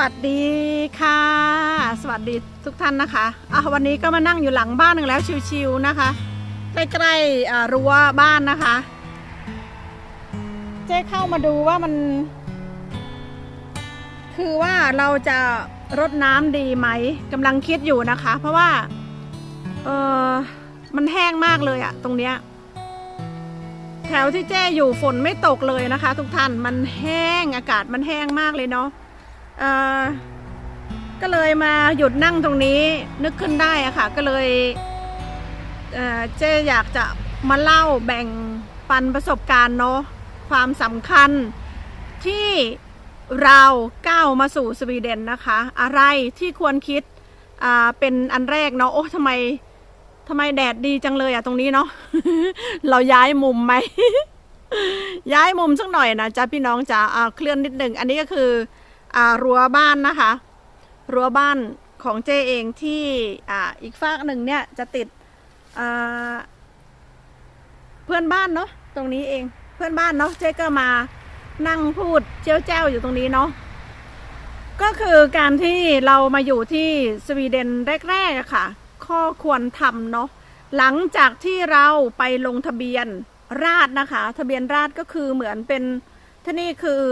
วัสดีค่ะ สวัสดีทุกท่านนะคะอะวันนี้ก็มานั่งอยู่หลังบ้านหนึ่งแล้วชิวๆนะคะ ใกล้ๆรั้วบ้านนะคะ เจ๊เข้ามาดูว่ามัน คือว่าเราจะรดน้ำดีไหมกำลังคิดอยู่นะคะ เพราะว่าเออมันแห้งมากเลยอะตรงเนี้ยแถวที่เจ้อยู่ฝนไม่ตกเลยนะคะ ทุกท่านมันแห้งอากาศมันแห้งมากเลยเนาะ ก็เลยมาหยุดนั่งตรงนี้นึกขึ้นได้อะค่ะ ก็เลยเจ๊อยากจะมาเล่าแบ่งปันประสบการณ์เนาะความสำคัญที่เราก้าวมาสู่สวีเดนนะคะ อะไรที่ควรคิดเป็นอันแรกเนาะโอ้ทำไมทำไมแดดดีจังเลยอะตรงนี้เนาะเราย้ายมุมไหมย้ายมุมสักหน่อยนะจ๊ะพี่น้องจ๋าเคลื่อนนิดหนึ่งอันนี้ก็คือ รั้วบ้านนะคะ รั้วบ้านของเจเองที่ออีกฝากหนึ่งเนี่ยจะติดเพื่อนบ้านเนาะตรงนี้เองเพื่อนบ้านเนาะเจ๊ก็มานั่งพูดเจ้าเจ้าอยู่ตรงนี้เนาะก็คือการที่เรามาอยู่ที่สวีเดนแรกๆค่ะ ข้อควรทำเนาะหลังจากที่เราไปลงทะเบียนราษนะคะ ทะเบียนราษก็คือเหมือนเป็นที่นี่คือ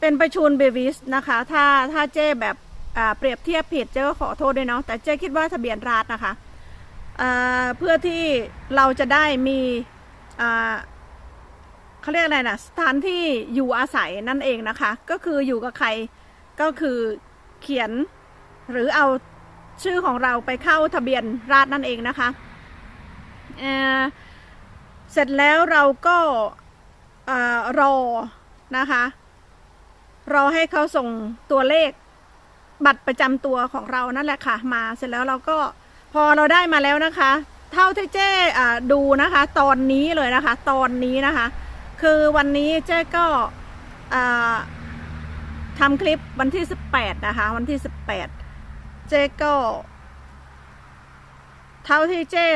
เป็นประชุนเบวิสนะคะ ถ้าถ้าเจ้แบบเปรียบเทียบผิดเจ้ก็ขอโทษด้วยเนาะแต่เจ้คิดว่าทะเบียนราษนะคะเพื่อที่เราจะได้มีเขาเรียกอะไรนะสถานที่อยู่อาศัยนั่นเองนะคะ ก็คืออยู่กับใครก็คือเขียนหรือเอาชื่อของเราไปเข้าทะเบียนราษนั่นเองนะคะเเสร็จแล้วเราก็อ่อรอนะคะ รอให้เขาส่งตัวเลขบัตรประจำตัวของเรานั่นแหละค่ะ มาเสร็จแล้วเราก็พอเราได้มาแล้วนะคะ เท่าที่เจ้ดูนะคะ ตอนนี้เลยนะคะ ตอนนี้นะคะ คือวันนี้เจ้ก็อ่าทำคลิปวันที่ 18 นะคะ วันที่ 18 เจ๊ก็ เท่าที่เจ๊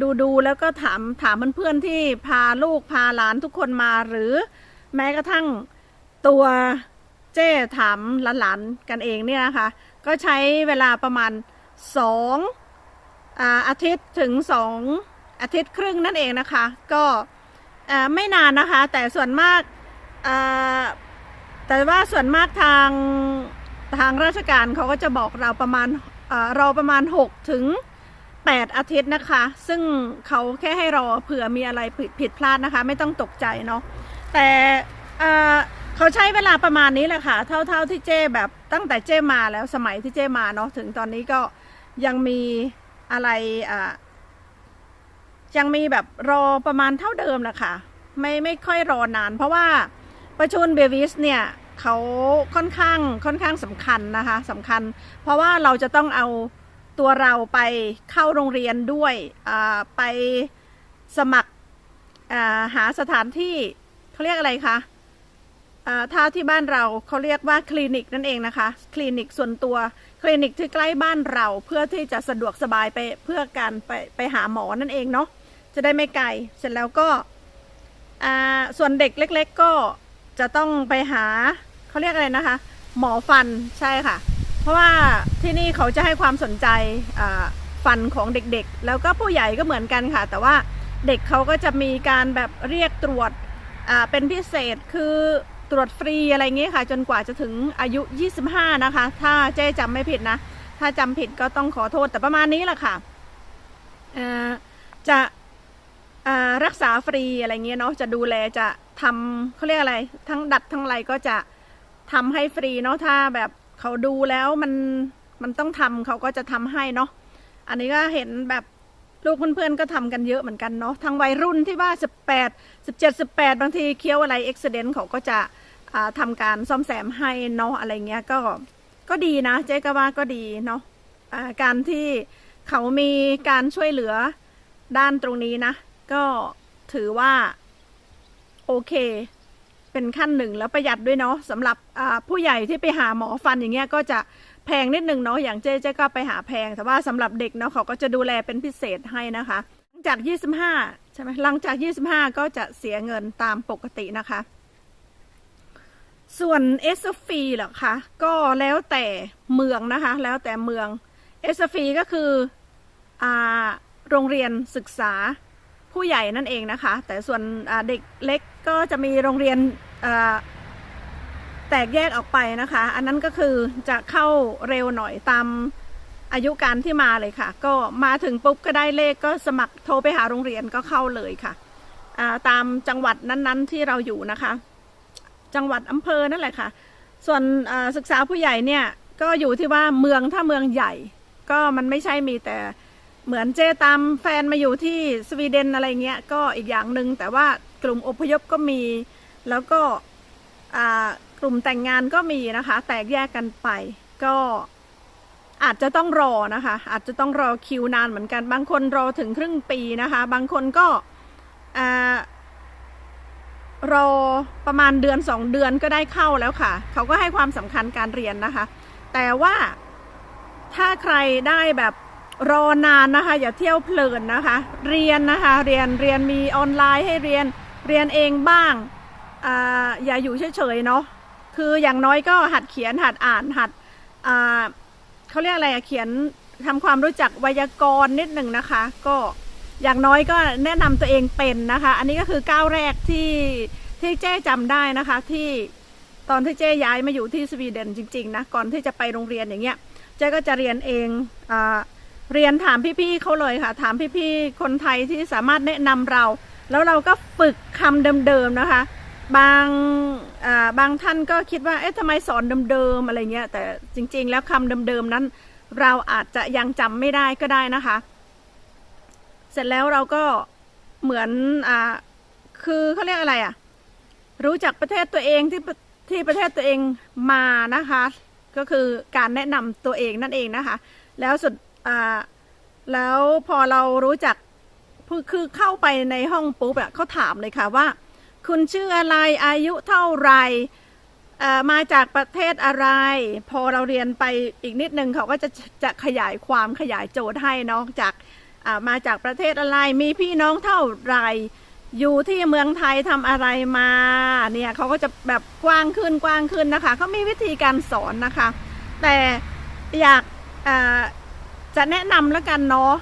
ดูดูแล้วก็ถามถามเพื่อนๆที่พาลูกพาหลานทุกคนมาหรือแม้กระทั่ง ตัวเจ๊ถามหลานๆกันเองเนี่ยนะคะก็ใช้เวลาประมาณสองอาทิตย์ถึงสองอาทิตย์ครึ่งนั่นเองนะคะ ก็ไม่นานนะคะ แต่ส่วนมากแต่ว่าส่วนมากทางทางราชการเขาก็จะบอกเราประมาณเรอประมาณ 6 ถึง 8 อาทิตย์นะคะ ซึ่งเขาแค่ให้รอเผื่อมีอะไรผิดพลาดนะคะ ไม่ต้องตกใจเนาะแต่ เขาใช้เวลาประมาณนี้แหละค่ะ เท่าเท่าที่เจ้แบบตั้งแต่เจ้มาแล้วสมัยที่เจ้มาเนาะถึงตอนนี้ก็ยังมีอะไรอ่ายังมีแบบรอประมาณเท่าเดิมแหละค่ะ ไม่ไม่ค่อยรอนาน เพราะว่าประชุนเบวิสเนี่ยเขาค่อนข้างค่อนข้างสำคัญนะคะสำคัญ เพราะว่าเราจะต้องเอาตัวเราไปเข้าโรงเรียนด้วยไปสมัครหาสถานที่เขาเรียกอะไรคะ ถ้าที่บ้านเราเขาเรียกว่าคลินิกนั่นเองนะคะ คลินิกส่วนตัว คลินิกที่ใกล้บ้านเราเพื่อที่จะสะดวกสบายไปเพื่อการไปไปหาหมอนั่นเองเนาะจะได้ไม่ไกลเสร็จแล้วก็ส่วนเด็กเล็ก ๆ ก็จะต้องไปหาเขาเรียกอะไรนะคะ หมอฟันใช่ค่ะ เพราะว่าที่นี่เขาจะให้ความสนใจฟันของเด็กๆ แล้วก็ผู้ใหญ่ก็เหมือนกันค่ะ แต่ว่าเด็กเขาก็จะมีการแบบเรียกตรวจเป็นพิเศษคือ ตรวจฟรีอะไรเงี้ยค่ะ จนกว่าจะถึงอายุ 25 นะคะ ถ้าเจ๊จำไม่ผิดนะ ถ้าจำผิดก็ต้องขอโทษแต่ประมาณนี้แหละค่ะจะรักษาฟรีอะไรเงี้ยเนาะจะดูแลจะทำเขาเรียกอะไร ทั้งดัดทั้งอะไรก็จะทำให้ฟรีเนาะถ้าแบบเขาดูแล้วมันมันต้องทำเขาก็จะทำให้เนาะอันนี้ก็เห็นแบบ ลูกเพื่อนๆก็ทำกันเยอะเหมือนกันเนาะทั้งวัยรุ่นที่ว่า 18 17 18 บางทีเคี้ยวอะไรเอุบิเหตุเขาก็จะอ่าทำการซ่อมแซมให้เนาะอะไรเงี้ยก็ก็ดีนะเจ๊ก็ว่าก็ดีเนาะอ่าการที่เขามีการช่วยเหลือด้านตรงนี้นะ ก็ถือว่า โอเค เป็นขั้นหนึ่งแล้วประหยัดด้วยเนาะสำหรับผู้ใหญ่ที่ไปหาหมอฟันอย่างเงี้ยก็จะ แพงนิดนึงเนาะอย่างเจ๊เจ๊ก็ไปหาแพง แต่ว่าสำหรับเด็กเนาะเขาก็จะดูแลเป็นพิเศษให้นะคะ หลังจาก 25 ใช่ไหมหลังจาก 25 ก็จะเสียเงินตามปกตินะคะ ส่วนเอสฟีเหรอคะก็แล้วแต่เมืองนะคะ แล้วแต่เมืองเอสฟีก็คืออ่าโรงเรียนศึกษาผู้ใหญ่นั่นเองนะคะ แต่ส่วนเด็กเล็กก็จะมีโรงเรียน แตกแยกออกไปนะคะ อันนั้นก็คือจะเข้าเร็วหน่อยตามอายุการที่มาเลยค่ะ ก็มาถึงปุ๊บก็ได้เลขก็สมัครโทรไปหาโรงเรียนก็เข้าเลยค่ะาตามจังหวัดนั้นๆที่เราอยู่นะคะ จังหวัดอำเภอนั่นแหละค่ะ ส่วนศึกษาผู้ใหญ่เนี่ยก็อยู่ที่ว่าเมืองถ้าเมืองใหญ่ ก็มันไม่ใช่มีแต่เหมือนเจตามแฟนมาอยู่ที่สวีเดนอะไรเงี้ยก็อีกอย่างหนึ่งแต่ว่ากลุ่มอพยพก็มีแล้วก็ กลุ่มแต่งงานก็มีนะคะ แตกแยกกันไปก็อาจจะต้องรอนะคะ อาจจะต้องรอคิวนานเหมือนกัน บางคนรอถึงครึ่งปีนะคะ บางคนก็รอประมาณเดือนสองเดือนก็ได้เข้าแล้วค่ะ เขาก็ให้ความสำคัญการเรียนนะคะ แต่ว่าถ้าใครได้แบบรอนานนะคะ อย่าเที่ยวเพลินนะคะ เรียนนะคะ เรียนเรียนมีออนไลน์ให้เรียนเรียนเองบ้างออย่าอยู่เฉยๆเนาะ คืออย่างน้อยก็หัดเขียนหัดอ่านหัดเขาเรียกอะไรเขียนทำความรู้จักไวยากรณ์นิดหนึ่งนะคะ ก็อย่างน้อยก็แนะนำตัวเองเป็นนะคะ อันนี้ก็คือก้าวแรกที่ที่เจ้จำได้นะคะที่ตอนที่เจ้ย้ายมาอยู่ที่สวีเดนจริงๆนะก่อนที่จะไปโรงเรียนอย่างเงี้ยเจ๊ก็จะเรียนเองอเรียนถามพี่ๆเขาเลยค่ะ ถามพี่ๆคนไทยที่สามารถแนะนำเรา แล้วเราก็ฝึกคำเดิมๆนะคะ บางบางท่านก็คิดว่า เอ๊ะทำไมสอนเดิมๆอะไรเงี้ย แต่จริง ๆ แล้วคำเดิมๆนั้น เราอาจจะยังจำไม่ได้ก็ได้นะคะ เสร็จแล้วเราก็เหมือนอคือเขาเรียกอะไรอะ รู้จักประเทศตัวเองที่ที่ประเทศตัวเองมานะคะ ก็คือการแนะนำตัวเองนั่นเองนะคะ แล้วสุดแล้วพอเรารู้จักคือคือเข้าไปในห้องปุ๊บอะเขาถามเลยค่ะว่า คุณชื่ออะไรอายุเท่าไหร่มาจากประเทศอะไร พอเราเรียนไปอีกนิดนึงเขาก็จะจะขยายความขยายโจทย์ให้นอกจากมาจากประเทศอะไรมีพี่น้องเท่าไหรอยู่ที่เมืองไทยทำอะไรมาเนี่ยเขาก็จะแบบกว้างขึ้นกว้างขึ้นนะคะเขามีวิธีการสอนนะคะ แต่อยากจะแนะนำแล้วกันเนาะ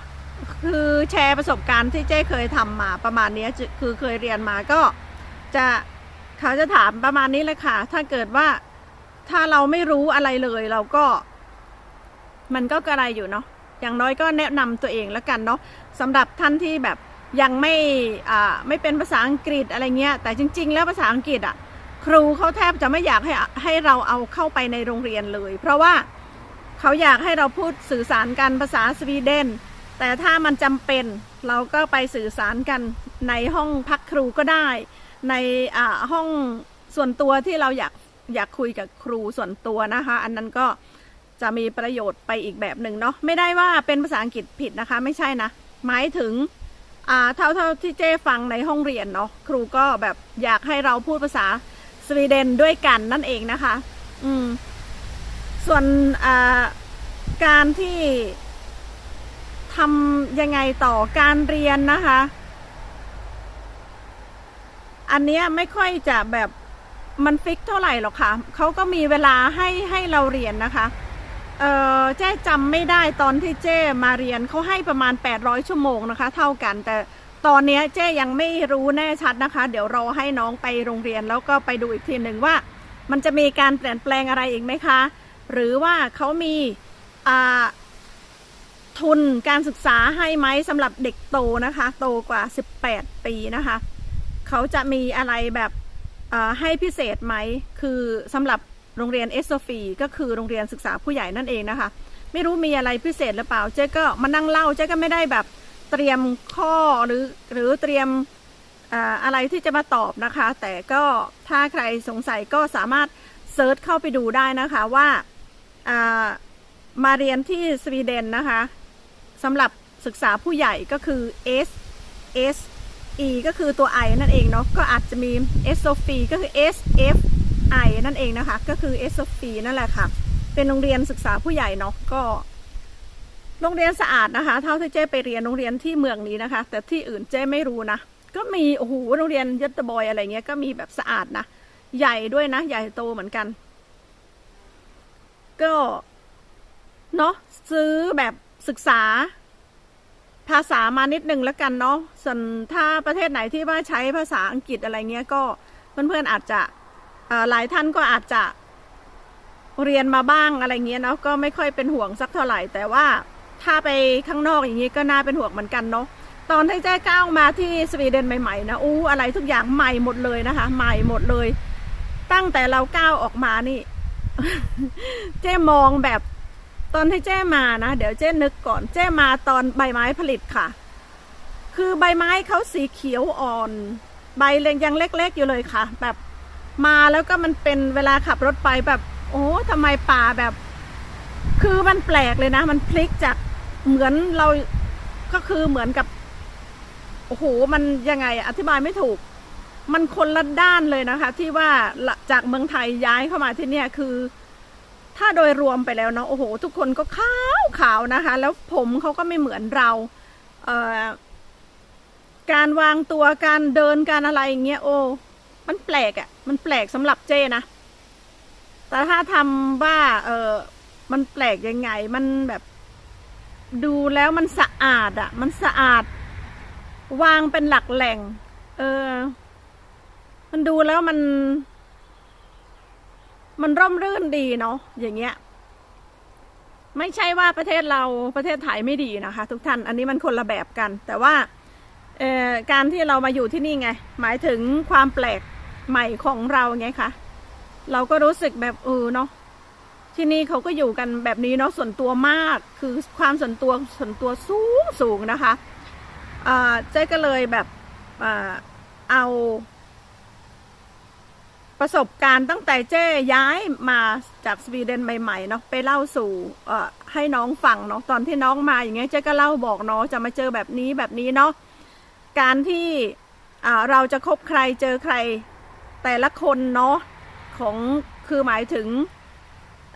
คือแชร์ประสบการณ์ที่เจ้เคยทำมาประมาณนี้คือเคยเรียนมาก็ จะเขาจะถามประมาณนี้เลยค่ะ ถ้าเกิดว่าถ้าเราไม่รู้อะไรเลยเราก็ มันก็กระไรอยู่เนาะอย่างน้อยก็แนะนำตัวเองแล้วกันเนาะสำหรับท่านที่แบบยังไม่อ่าไม่เป็นภาษาอังกฤษอะไรเงี้ย แต่จริง ๆ แล้วภาษาอังกฤษอะ ครูเขาแทบจะไม่อยากให้ให้เราเอาเข้าไปในโรงเรียนเลย เพราะว่าเขาอยากให้เราพูดสื่อสารกันภาษาสวีเดนแต่ถ้ามันจำเป็นเราก็ไปสื่อสารกันในห้องพักครูก็ได้ ในห้องส่วนตัวที่เราอยากอยากคุยกับครูส่วนตัวนะคะ อันนั้นก็จะมีประโยชน์ไปอีกแบบหนึ่งเนาะไม่ได้ว่าเป็นภาษาอังกฤษผิดนะคะ ไม่ใช่นะ หมายถึงเท่าเท่าที่เจ้ฟังในห้องเรียนเนาะครูก็แบบอยากให้เราพูดภาษาสวีเดนด้วยกันนั่นเองนะคะ อืม ส่วนการที่ทำยังไงต่อการเรียนนะคะ อันเนี้ยไม่ค่อยจะแบบมันฟิกเท่าไหร่หรอกค่ะเขาก็มีเวลาให้ให้เราเรียนนะคะเออเจ๊จำไม่ได้ตอนที่เจ๊มาเรียนเขาให้ประมาณ 800 ชั่วโมงนะคะ เท่ากันแต่ตอนนี้เจ๊ยังไม่รู้แน่ชัดนะคะ เดี๋ยวรอให้น้องไปโรงเรียนแล้วก็ไปดูอีกทีหนึ่งว่า มันจะมีการเปลี่ยนแปลงอะไรอีกไหมคะ หรือว่าเขามีอ่าทุนการศึกษาให้ไหมสำหรับเด็กโตนะคะ โตกว่า 18 ปีนะคะ เขาจะมีอะไรแบบให้พิเศษไหม คือสำหรับโรงเรียนเอสโซฟีก็คือโรงเรียนศึกษาผู้ใหญ่นั่นเองนะคะ ไม่รู้มีอะไรพิเศษหรือเปล่า เจ๊ก็มานั่งเล่า เจ๊ก็ไม่ได้แบบเตรียมข้อหรือหรือเตรียมอะไรที่จะมาตอบนะคะ แต่ก็ถ้าใครสงสัยก็สามารถเซิร์ชเข้าไปดูได้นะคะว่าอ่ามาเรียนที่สวีเดนนะคะสำหรับศึกษาผู้ใหญ่ก็คือ S S E ก็คือตัว I นั่นเองเนาะก็อาจจะมี S o p ก็คือ S F I นั่นเองนะคะ ก็คือ S o p นั่นแหละค่ะ เป็นโรงเรียนศึกษาผู้ใหญ่เนาะก็ โรงเรียนสะอาดนะคะ เท่าที่เจ้ไปเรียนโรงเรียนที่เมืองนี้นะคะ แต่ที่อื่นเจ้ไม่รู้นะก็มีโอ้โหโรงเรียนยัตตอร์บอยอะไรเงี้ยก็มีแบบสะอาดนะใหญ่ด้วยนะ ใหญ่โตเหมือนกัน ก็เนาะซื้อแบบศึกษา ภาษามานิดนึงแล้วกันเนาะส่วนถ้าประเทศไหนที่ว่าใช้ภาษาอังกฤษอะไรเงี้ยก็เพื่อนๆอาจจะหลายท่านก็อาจจะเรียนมาบ้างอะไรเงี้ยเนาะก็ไม่ค่อยเป็นห่วงสักเท่าไหร่ แต่ว่าถ้าไปข้างนอกอย่างนี้ก็น่าเป็นห่วงเหมือนกันเนาะตอนที่แจ้ก้าวมาที่สวีเดนใหม่ๆนะอู้อะไรทุกอย่างใหม่หมดเลยนะคะ ใหม่หมดเลย ตั้งแต่เราก้าวออกมานี่ เจ้มองแบบ ตอนที่เจ้มานะ เดี๋ยวเจ้นึกก่อนเจ้มาตอนใบไม้ผลิตค่ะ คือใบไม้เขาสีเขียวอ่อน ใบเล็กยังเล็ก ๆ อยู่เลยค่ะ แบบมาแล้วก็มันเป็นเวลาขับรถไปแบบ โอ้ทำไมป่าแบบ คือมันแปลกเลยนะ มันพลิกจากเหมือนเราก็คือเหมือนกับโอ้โหมันยังไงอะอธิบายไม่ถูก มันคนละด้านเลยนะคะ ที่ว่าจากเมืองไทยย้ายเข้ามาที่เนี่ยคือ ถ้าโดยรวมไปแล้วเนาะโอ้โห ทุกคนก็ขาวขาวนะคะ แล้วผมเขาก็ไม่เหมือนเราเการวางตัวการเดินการอะไรอย่างเงี้ยโอ้มันแปลกอะ่ะมันแปลกสำหรับเจนะ แต่ถ้าทำว่าเออมันแปลกยังไงมันแบบดูแล้วมันสะอาดอะ่ะ มันสะอาด วางเป็นหลักแหล่ง เออ มันดูแล้วมัน มันร่มรื่นดีเนาะอย่างเงี้ย ไม่ใช่ว่าประเทศเราประเทศไทยไม่ดีนะคะ ทุกท่านอันนี้มันคนละแบบกัน แต่ว่าการที่เรามาอยู่ที่นี่ไง หมายถึงความแปลกใหม่ของเราไงคะเราก็รู้สึกแบบเออเนาะที่นี่เขาก็อยู่กันแบบนี้เนาะส่วนตัวมากคือความส่วนตัวส่วนตัวสูงสูงนะคะเจ๊ก็เลยแบบเอา ประสบการณ์ตั้งแต่เจ้ย้ายมาจากสวีเดนใหม่ๆเนาะไปเล่าสู่เอ่อให้น้องฟังเนาะตอนที่น้องมาอย่างเงี้ยเจ๊ก็เล่าบอกเนาะจะมาเจอแบบนี้แบบนี้เนาะการที่อ่าเราจะคบใครเจอใครแต่ละคนเนาะของคือหมายถึง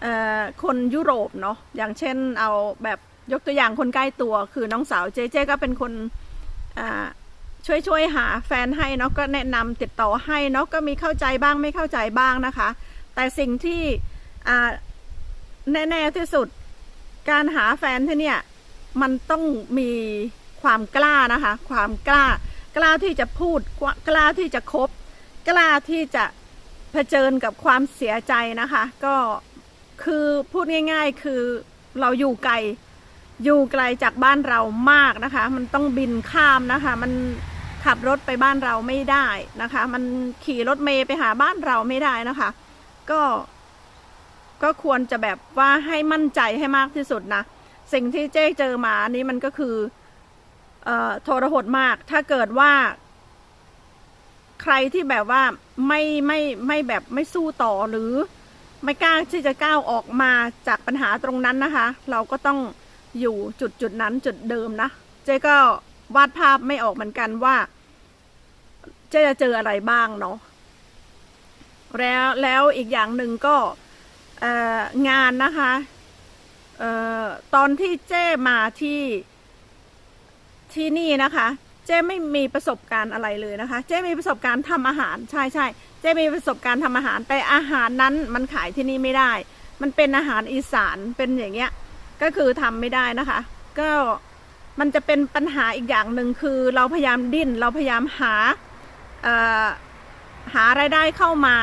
เอ่อคนยุโรปเนาะอย่างเช่นเอาแบบยกตัวอย่างคนใกล้ตัว คือน้องสาวเจเจก็เป็นคนอ่า ช่วยช่วยหาแฟนให้เนาะก็แนะนำติดต่อให้เนาะก็มีเข้าใจบ้างไม่เข้าใจบ้างนะคะ แต่สิ่งที่อ่แน่ๆที่สุด การหาแฟนที่เนี่ยมันต้องมีความกล้านะคะ ความกล้ากล้าที่จะพูดกล้าที่จะคบ กล้าที่จะเผชิญกับความเสียใจนะคะ ก็คือพูดง่าย ๆ คือเราอยู่ไกลอยู่ไกลจากบ้านเรามากนะคะ มันต้องบินข้ามนะคะ มัน ขับรถไปบ้านเราไม่ได้นะคะ มันขี่รถเมย์ไปหาบ้านเราไม่ได้นะคะ ก็ ก็ควรจะแบบว่าให้มั่นใจให้มากที่สุดนะ สิ่งที่เจ๊เจอมานี้มันก็คือเอ่อโทรหดมาก ถ้าเกิดว่า ใครที่แบบว่าไม่ไม่ไม่แบบไม่สู้ต่อหรือ ไม่กล้าที่จะก้าวออกมาจากปัญหาตรงนั้นนะคะ เราก็ต้องอยู่จุดจุดนั้นจุดเดิมนะ เจ๊ก็วาดภาพไม่ออกเหมือนกันว่า เจ๊จะเจออะไรบ้างเนาะแล้วแล้วอีกอย่างหนึ่งก็งานนะคะออตอนที่เจ้มาที่ที่นี่นะคะ เจ้ไม่มีประสบการณ์อะไรเลยนะคะ เจ้มีประสบการณ์ทำอาหาร ใช่ใช่เจ้มีประสบการณ์ทำอาหาร แต่อาหารนั้นมันขายที่นี่ไม่ได้ มันเป็นอาหารอีสานเป็นอย่างเงี้ย ก็คือทำไม่ได้นะคะ ก็มันจะเป็นปัญหาอีกอย่างหนึ่งคือเราพยายามดิ้นเราพยายามหา หารายได้เข้ามา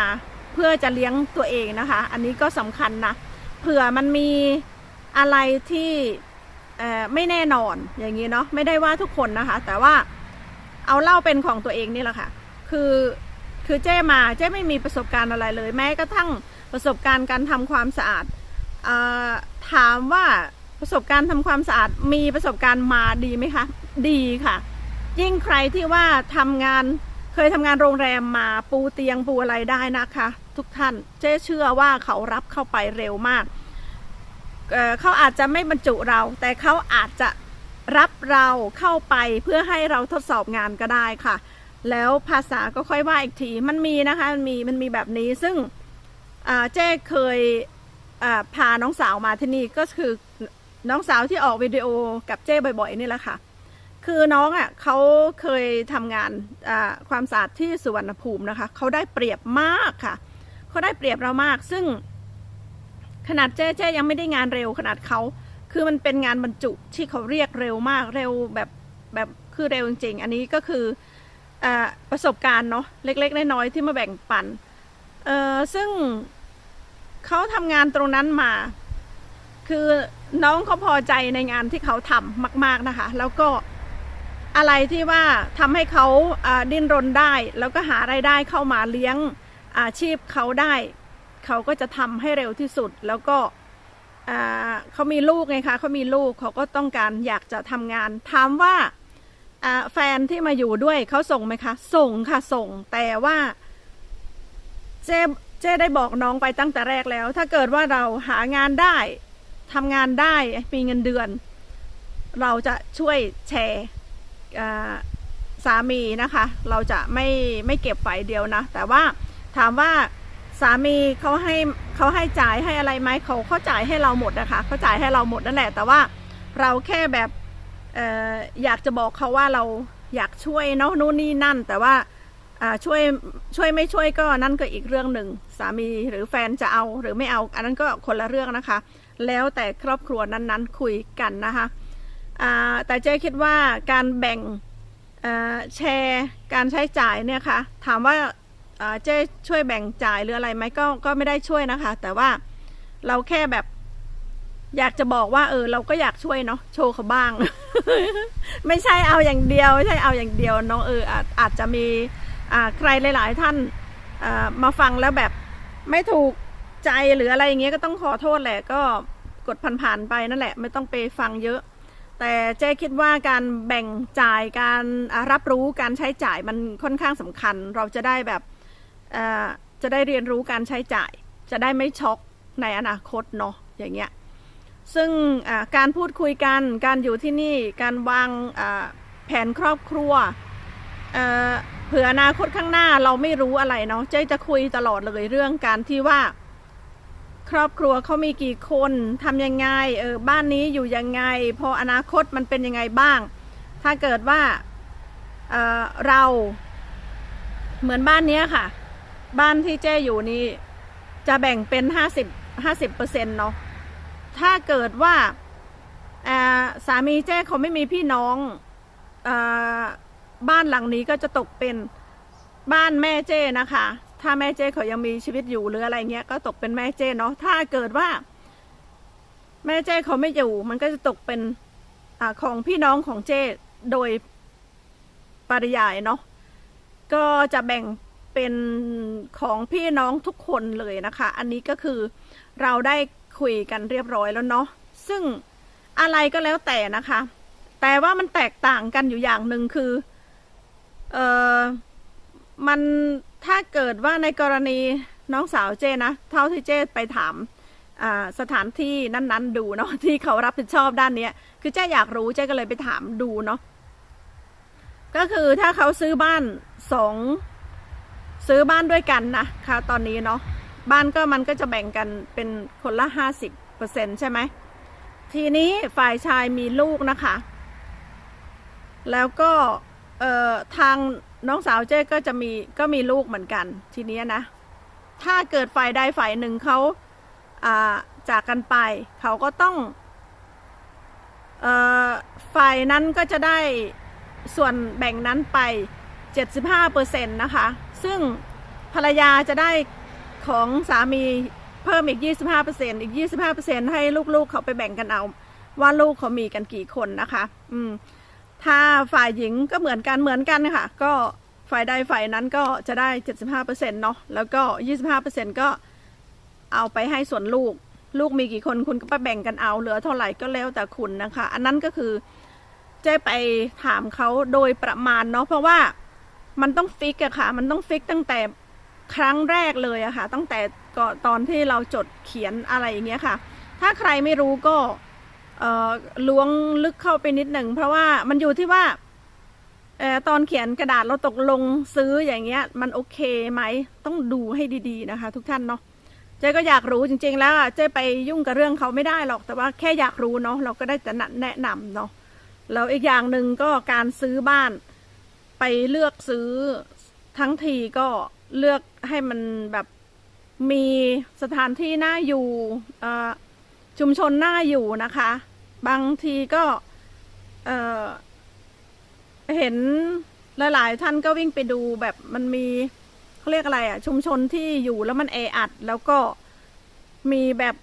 เพื่อจะเลี้ยงตัวเองนะคะ อันนี้ก็สำคัญนะ เผื่อมันมีอะไรที่ไม่แน่นอนอย่างนี้เนาะไม่ได้ว่าทุกคนนะคะ แต่ว่าเอาเล่าเป็นของตัวเองนี่แหละค่ะ คือคือเจ้มาเจ้ไม่มีประสบการณ์อะไรเลย แม้กระทั่งประสบการณ์การทำความสะอาดอถามว่าประสบการณ์ทำความสะอาดมีประสบการณ์มาดีไหมคะ ดีค่ะ ยิ่งใครที่ว่าทำงาน เคยทำงานโรงแรมมาปูเตียงปูอะไรได้นะคะ ทุกท่านเจ๊เชื่อว่าเขารับเข้าไปเร็วมากเเขาอาจจะไม่บรรจุเรา แต่เขาอาจจะรับเราเข้าไปเพื่อให้เราทดสอบงานก็ได้ค่ะ แล้วภาษาก็ค่อยว่าอีกทีมันมีนะคะมันมีมันมีแบบนี้ซึ่งเจ๊เคยพาน้องสาวมาที่นี่ก็คือน้องสาวที่ออกวิดีโอกับเจ้บ่อยๆนี่แหละค่ะ คือน้องอะเขาเคยทำงานความสะอาดที่สุวรรณภูมินะคะเขาได้เปรียบมากค่ะเขาได้เปรียบเรามาก ซึ่ง ขนาดเจ๊เจ๊ยังไม่ได้งานเร็วขนาดเขาคือมันเป็นงานบรรจุที่เขาเรียกเร็วมากเร็วแบบแบบคือเร็วจริงๆอันนี้ก็คืออประสบการณ์เนาะเล็ก ๆ น้อยๆที่มาแบ่งปันเออซึ่งเขาทำงานตรงนั้นมา คือน้องเขาพอใจในงานที่เขาทำมาก ๆนะคะ แล้วก็ อะไรที่ว่าทำให้เขาดิ้นรนได้ แล้วก็หาไรายได้เข้ามาเลี้ยงอาชีพเขาได้ เขาก็จะทำให้เร็วที่สุดแล้วก็เขามีลูกไงคะเขามีลูกเขาก็ต้องการอยากจะทำงาน ถามว่าแฟนที่มาอยู่ด้วยเขาส่งไหมคะ ส่งค่ะส่ง แต่ว่าเจ๊เจ๊ได้บอกน้องไปตั้งแต่แรกแล้ว ถ้าเกิดว่าเราหางานได้ทำงานได้มีเงินเดือน เราจะช่วยแชร์ สามีนะคะ เราจะไม่ไม่เก็บฝ่ายเดียวนะ แต่ว่าถามว่าสามีเขาให้เขาให้จ่ายให้อะไรไหมเขาเขาจ่ายให้เราหมดนะคะเขาจ่ายให้เราหมดนั่นแหละ แต่ว่าเราแค่แบบอออยากจะบอกเขาว่าเราอยากช่วยเนาะนู่นนี่นั่น แต่ว่าช่วยช่วยไม่ช่วยก็นั่นก็อีกเรื่องหนึ่งสามีหรือแฟนจะเอาหรือไม่เอา อันนั้นก็คนละเรื่องนะคะ แล้วแต่ครอบครัวนั้นๆ คุยกันนะคะ แต่เจ๊คิดว่าการแบ่งแชร์การใช้จ่ายเนี่ยค่ะถามว่าเจ๊ช่วยแบ่งจ่ายหรืออะไรไหมก็ก็ไม่ได้ช่วยนะคะ แต่ว่าเราแค่แบบอยากจะบอกว่าเออเราก็อยากช่วยเนาะโชว์เขาบ้าง ไม่ใช่เอาอย่างเดียวไม่ใช่เอาอย่างเดียวเนาะเอออาจอาจจะมีใครหลาย ๆ ท่านมาฟังแล้วแบบไม่ถูกใจหรืออะไรอย่างเงี้ยก็ต้องขอโทษแหละก็กดผ่านๆไปนั่นแหละ ไม่ต้องไปฟังเยอะ แต่เจ๊คิดว่าการแบ่งจ่ายการรับรู้การใช้จ่ายมันค่อนข้างสำคัญ เราจะได้แบบจะได้เรียนรู้การใช้จ่าย จะได้ไม่ช็อกในอนาคตเนาะอย่างเงี้ยซึ่งการพูดคุยกันการอยู่ที่นี่การวางแผนครอบครัวเผื่ออนาคตข้างหน้าเราไม่รู้อะไรเนาะเจ๊จะคุยตลอดเลยเรื่องการที่ว่า รอบครัวเขามีกี่คนทำยังไงเออบ้านนี้อยู่ยังไง พออนาคตมันเป็นยังไงบ้าง ถ้าเกิดว่าเออเราเหมือนบ้านนี้ค่ะ บ้านที่เจ้อยู่นี่จะแบ่งเป็นห้าสิบห้าสิบเปอร์เซ็นต์เนาะถ้าเกิดว่าสามีเจ้เขาไม่มีพี่น้องอบ้านหลังนี้ก็จะตกเป็นบ้านแม่เจ้นะคะ ถ้าแม่เจ้เขายังมีชีวิตอยู่หรืออะไรเงี้ยก็ตกเป็นแม่เจ้เนาะถ้าเกิดว่า แม่เจ้เขาไม่อยู่ มันก็จะตกเป็นอาของพี่น้องของเจ้โดยปริยายเนาะก็จะแบ่งเป็นของพี่น้องทุกคนเลยนะคะ อันนี้ก็คือเราได้คุยกันเรียบร้อยแล้วเนาะซึ่งอะไรก็แล้วแต่นะคะ แต่ว่ามันแตกต่างกันอยู่อย่างหนึ่งคือเออมัน ถ้าเกิดว่าในกรณีน้องสาวเจนะ เท่าที่เจไปถามสถานที่นั้นๆ ดูเนาะที่เขารับผิดชอบด้านเนี้ยคือเจ๊อยากรู้เจ๊ก็เลยไปถามดูเนาะก็คือถ้าเขาซื้อบ้านสองซื้อบ้านด้วยกันนะคะตอนนี้เนาะบ้านก็มันก็จะแบ่งกันเป็นคนละห้าสิบเปอร์เซ็นใช่ไหมทีนี้ฝ่ายชายมีลูกนะคะ แล้วก็ทาง น้องสาวเจ๊ก็จะมีก็มีลูกเหมือนกัน ทีนี้นะ ถ้าเกิดฝ่ายใดฝ่ายหนึ่งเขาาจากกันไป เขาก็ต้องอฝ่ายนั้นก็จะได้ส่วนแบ่งนั้นไป 75%นะคะ ซึ่งภรรยาจะได้ของสามีเพิ่มอีก 25%อีก 25%ให้ลูกๆเขาไปแบ่งกันเอา ว่าลูกเขามีกันกี่คนนะคะ อืม ถ้าฝ่ายหญิงก็เหมือนกันเหมือนกันค่ะ ก็ฝ่ายใดฝ่ายนั้นก็จะได้ 75%เนาะแล้วก็ 25%ก็เอาไปให้ส่วนลูก ลูกมีกี่คนคุณก็ไปแบ่งกันเอา เหลือเท่าไหร่ก็แล้วแต่คุณนะคะ อันนั้นก็คือเจ๊ไปถามเขาโดยประมาณเนาะเพราะว่ามันต้องฟิกอะค่ะ มันต้องฟิกตั้งแต่ครั้งแรกเลยอะค่ะ ตั้งแต่ก่อนตอนที่เราจดเขียนอะไรอย่างเงี้ยค่ะ ถ้าใครไม่รู้ก็ ล้วงลึกเข้าไปนิดหนึ่ง เพราะว่ามันอยู่ที่ว่าออตอนเขียนกระดาษเราตกลงซื้ออย่างเงี้ย มันโอเคไหมต้องดูให้ดีๆนะคะ ทุกท่านเนาะเจ๊ก็อยากรู้จริง ๆ แล้วเจ๊ไปยุ่งกับเรื่องเขาไม่ได้หรอกแต่ว่าแค่อยากรู้เนาะเราก็ได้จะแนะนำเนาะแล้วอีกอย่างหนึ่งก็การซื้อบ้าน ไปเลือกซื้อทั้งทีก็เลือกให้มันแบบมีสถานที่น่าอยู่เอ่อ ชุมชนน่าอยู่นะคะ บางทีก็เเห็นหลาย ๆ ท่านก็วิ่งไปดูแบบมันมีเขาเรียกอะไรอะชุมชนที่อยู่แล้วมันแออัด แล้วก็มีแบบ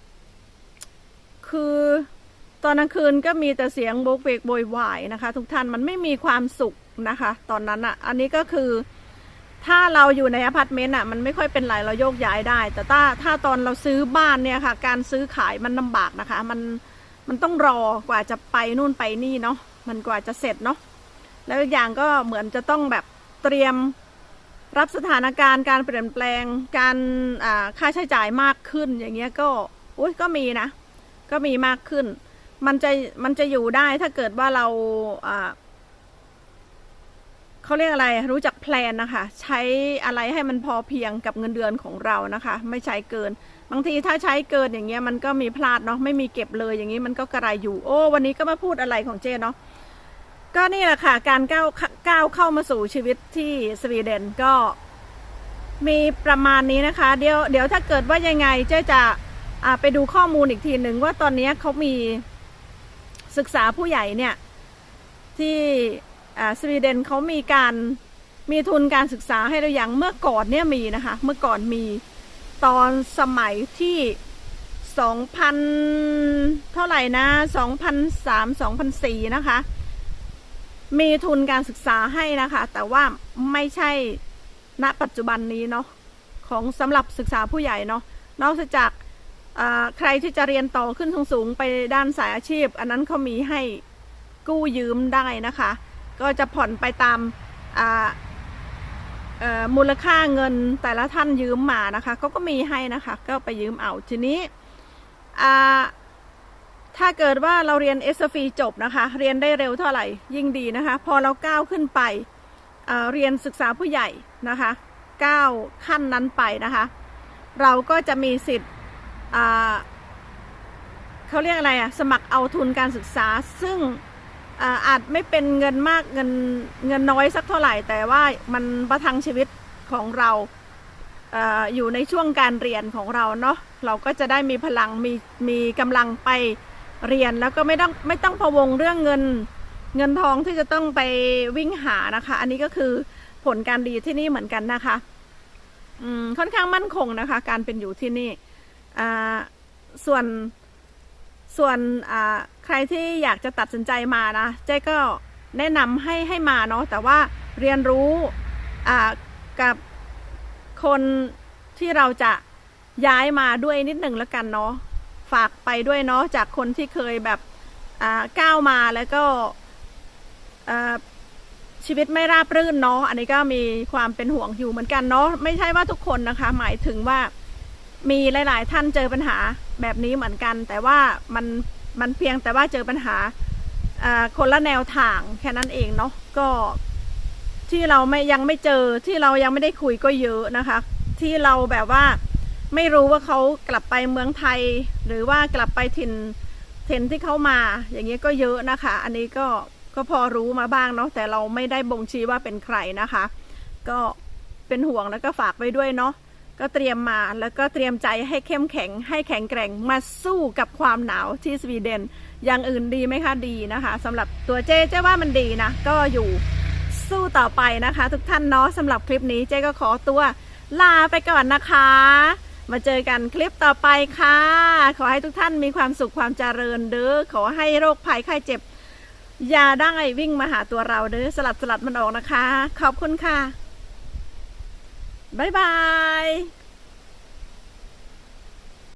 คือตอนกลางคืนก็มีแต่เสียงโบกเวกโวยวายนะคะ ทุกท่านมันไม่มีความสุขนะคะ ตอนนั้นอะอันนี้ก็คือ ถ้าเราอยู่ในอพาร์ตเมนต์อะมันไม่ค่อยเป็นไรเราโยกย้ายได้ แต่ถ้าถ้าตอนเราซื้อบ้านเนี่ยค่ะ การซื้อขายมันลำบากนะคะ มันมันต้องรอกว่าจะไปนู่นไปนี่เนาะมันกว่าจะเสร็จเนาะแล้วอีกอย่างก็เหมือนจะต้องแบบเตรียมรับสถานการณ์การเปลี่ยนแปลงการอ่าค่าใช้จ่ายมากขึ้นอย่างเงี้ยก็อุ้ยก็มีนะ ก็มีมากขึ้น มันจะมันจะอยู่ได้ถ้าเกิดว่าเราอ่า เขาเรียกอะไรรู้จักแพลนนะคะ ใช้อะไรให้มันพอเพียงกับเงินเดือนของเรานะคะ ไม่ใช้เกิน บางทีถ้าใช้เกินอย่างเงี้ยมันก็มีพลาดเนาะไม่มีเก็บเลยอย่างนี้มันก็กระไรอยู่ โอ้ วันนี้ก็มาพูดอะไรของเจเนาะก็นี่แหละค่ะ การก้าวก้าวเข้ามาสู่ชีวิตที่สวีเดนก็ มีประมาณนี้นะคะ เดี๋ยวเดี๋ยวถ้าเกิดว่ายังไงเจ๊จะไปดูข้อมูลอีกทีหนึ่งว่าตอนนี้เขามีศึกษาผู้ใหญ่เนี่ยที่ สวีเดนเขามีการมีทุนการศึกษาให้เราอย่างเมื่อก่อนเนี่ยมีนะคะ เมื่อก่อนมีตอนสมัยที่ 2,000 เท่าไหร่นะ 2,003 2,004 นะคะ มีทุนการศึกษาให้นะคะ แต่ว่าไม่ใช่ณปัจจุบันนี้เนาะของสำหรับศึกษาผู้ใหญ่เนาะนอกจากใครที่จะเรียนต่อขึ้นสูงๆไปด้านสายอาชีพ อันนั้นเขามีให้กู้ยืมได้นะคะ ก็จะผ่อนไปตามมูลค่าเงินแต่ละท่านยืมมานะคะเขาก็มีให้นะคะก็ไปยืมเอาทีนี้ถ้าเกิดว่าเราเรียน s f จบนะคะ เรียนได้เร็วเท่าไหร่ยิ่งดีนะคะ พอเราก้าวขึ้นไปเเรียนศึกษาผู้ใหญ่นะคะก้าวขั้นนั้นไปนะคะ เราก็จะมีสิทธิ์เขาเรียกอะไรอะสมัครเอาทุนการศึกษาซึ่ง อาจไม่เป็นเงินมากเงินเงินน้อยสักเท่าไหร่ แต่ว่ามันประทังชีวิตของเราออยู่ในช่วงการเรียนของเราเนาะเราก็จะได้มีพลังมีมีกำลังไปเรียนแล้วก็ไม่ต้องไม่ต้องพะวงเรื่องเงินเงินทองที่จะต้องไปวิ่งหานะคะ อันนี้ก็คือผลการดีที่นี่เหมือนกันนะคะค่อนข้างมั่นคงนะคะ การเป็นอยู่ที่นี่ส่วน ส่วนใครที่อยากจะตัดสินใจมานะเจ๊ก็แนะนำให้ให้มาเนาะแต่ว่าเรียนรู้กับคนที่เราจะย้ายมาด้วยนิดหนึ่งแล้วกันเนาะฝากไปด้วยเนาะจากคนที่เคยแบบก้าวมาแล้วก็ชีวิตไม่ราบรื่นเนาะอันนี้ก็มีความเป็นห่วงอยู่เหมือนกันเนาะไม่ใช่ว่าทุกคนนะคะ หมายถึงว่า มีหลาย ๆ ท่านเจอปัญหาแบบนี้เหมือนกัน แต่ว่ามันมันเพียงแต่ว่าเจอปัญหาคนละแนวทางแค่นั้นเองเนาะก็ที่เราไม่ยังไม่เจอที่เรายังไม่ได้คุยก็เยอะนะคะ ที่เราแบบว่าไม่รู้ว่าเขากลับไปเมืองไทย หรือว่ากลับไปถิ่นถิ่นที่เขามา อย่างเงี้ยก็เยอะนะคะ อันนี้ก็ก็พอรู้มาบ้างเนาะแต่เราไม่ได้บ่งชี้ว่าเป็นใครนะคะ ก็เป็นห่วงแล้วก็ฝากไว้ด้วยเนาะ ก็เตรียมมาแล้วก็เตรียมใจให้เข้มแข็ง ให้แข็งแกร่งมาสู้กับความหนาวที่สวีเดน อย่างอื่นดีไหมคะดีนะคะสำหรับตัวเจ๊เจ๊ว่ามันดีนะ ก็อยู่สู้ต่อไปนะคะ ทุกท่านเนาะสำหรับคลิปนี้เจ๊ก็ขอตัวลาไปก่อนนะคะ มาเจอกันคลิปต่อไปค่ะ ขอให้ทุกท่านมีความสุขความเจริญเด้อขอให้โรคภัยไข้เจ็บอย่าได้วิ่งมาหาตัวเราเด้อสลัดสลัดมันออกนะคะ ขอบคุณค่ะ บ๊ายบาย